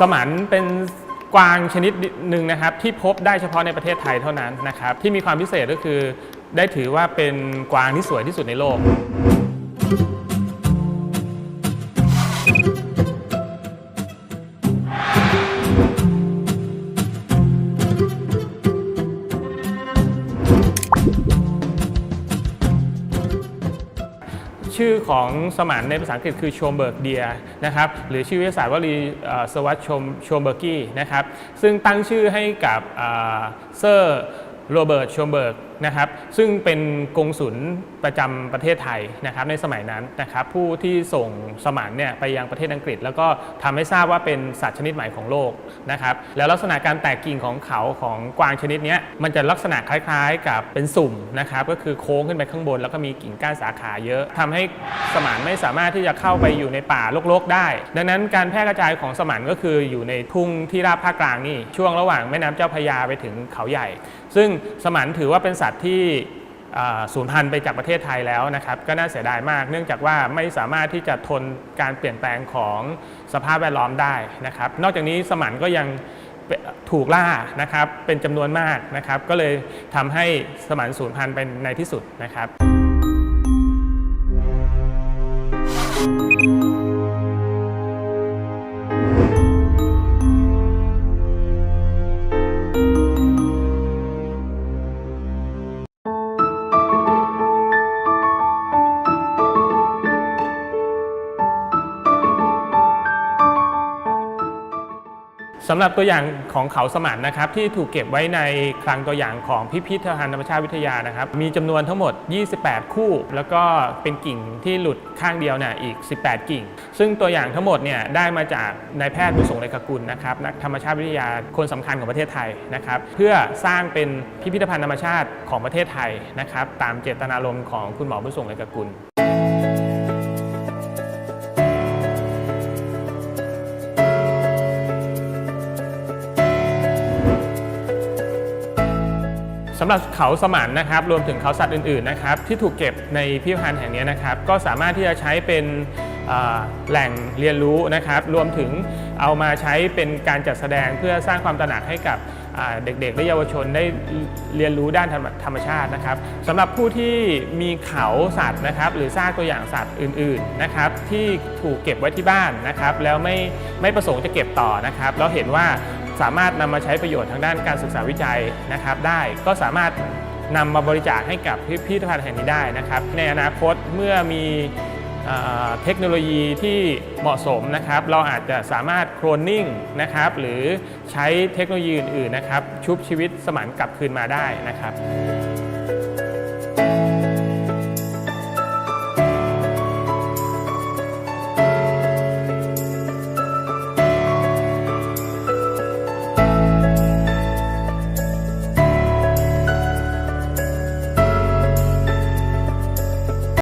สมันเป็นกวางชนิดหนึ่งนะครับ ที่พบได้เฉพาะในประเทศไทยเท่านั้นนะครับ ที่มีความพิเศษก็คือ ได้ถือว่าเป็นกวางที่สวยที่สุดในโลก ชื่อของสมานในภาษาอังกฤษคือชมเบิร์กเดียนะครับหรือชื่อวิทยาศาสตร์ว่ารีสวัสดชมชมเบิร์กี้นะครับซึ่งตั้งชื่อให้กับเซอร์โรเบิร์ตชมเบิร์ก นะครับซึ่งเป็นกงสุลประจำประเทศไทยนะครับในสมัยนั้นนะครับผู้ที่ส่งสมานเนี่ยไปยังประเทศอังกฤษ แล้วก็ทำให้ทราบว่าเป็นสัตว์ชนิดใหม่ของโลกนะครับแล้วลักษณะการแตกกิ่งของเขาของกวางชนิดนี้มันจะลักษณะคล้ายๆ กับเป็นสุ่มนะครับก็คือโค้งขึ้นไปข้างบน แล้วก็มีกิ่งก้านสาขาเยอะทำให้สมานไม่สามารถที่จะเข้าไปอยู่ในป่ารกๆได้ ดังนั้นการแพร่กระจายของสมานก็คืออยู่ในทุ่งที่ราบภาคกลางนี่ช่วงระหว่างแม่น้ำเจ้าพยาไปถึงเขาใหญ่ ซึ่งสมานถือว่าเป็นสัตวที่สูญพันธุ์ไปจากประเทศไทยแล้วนะครับก็น่าเสียดายมาก เนื่องจากว่าไม่สามารถที่จะทนการเปลี่ยนแปลงของสภาพแวดล้อมได้นะครับ นอกจากนี้สมันก็ยังถูกล่านะครับเป็นจำนวนมากนะครับ ก็เลยทำให้สมันสูญพันธุ์ไปในที่สุดนะครับ สำหรับตัวอย่างของเขาสมานนะครับที่ถูกเก็บไว้ในคลังตัวอย่างของพิพิธภัณฑ์ธรรมชาติวิทยานะครับ มีจำนวนทั้งหมด 28 คู่ แล้วก็เป็นกิ่งที่หลุดข้างเดียวเนี่ยอีก 18 กิ่ง ซึ่งตัวอย่างทั้งหมดเนี่ยได้มาจากนายแพทย์บุญส่งเลขากุลนะครับนักธรรมชาติวิทยาคนสำคัญของประเทศไทยนะครับเพื่อสร้างเป็นพิพิธภัณฑ์ธรรมชาติของประเทศไทยนะครับตามเจตนารมณ์ของคุณหมอบุญส่งเลขากุล สำหรับเขาสมานนะครับรวมถึงเขาสัตว์อื่นๆนะครับที่ถูกเก็บในพิพิธภัณฑ์แห่งนี้นะครับก็สามารถที่จะใช้เป็นแหล่งเรียนรู้นะครับรวมถึงเอามาใช้เป็นการจัดแสดงเพื่อสร้างความตระหนักให้กับเด็กๆ และเยาวชนได้เรียนรู้ด้านธรรมธรรมชาตินะครับสำหรับผู้ที่มีเขาสัตว์นะครับหรือซากตัวอย่างสัตว์อื่นๆนะครับที่ถูกเก็บไว้ที่บ้านนะครับแล้วไม่ไม่ประสงค์จะเก็บต่อนะครับแล้วเห็นว่า สามารถนำมาใช้ประโยชน์ทางด้านการศึกษาวิจัยนะครับ ได้ก็สามารถนำมาบริจาคให้กับพิพิธภัณฑ์แห่งนี้ได้นะครับ ในอนาคตเมื่อมีเทคโนโลยีที่เหมาะสมนะครับ เราอาจจะสามารถโคลนนิ่งนะครับหรือใช้เทคโนโลยีอื่นๆนะครับชุบชีวิตสมานกลับคืนมาได้นะครับ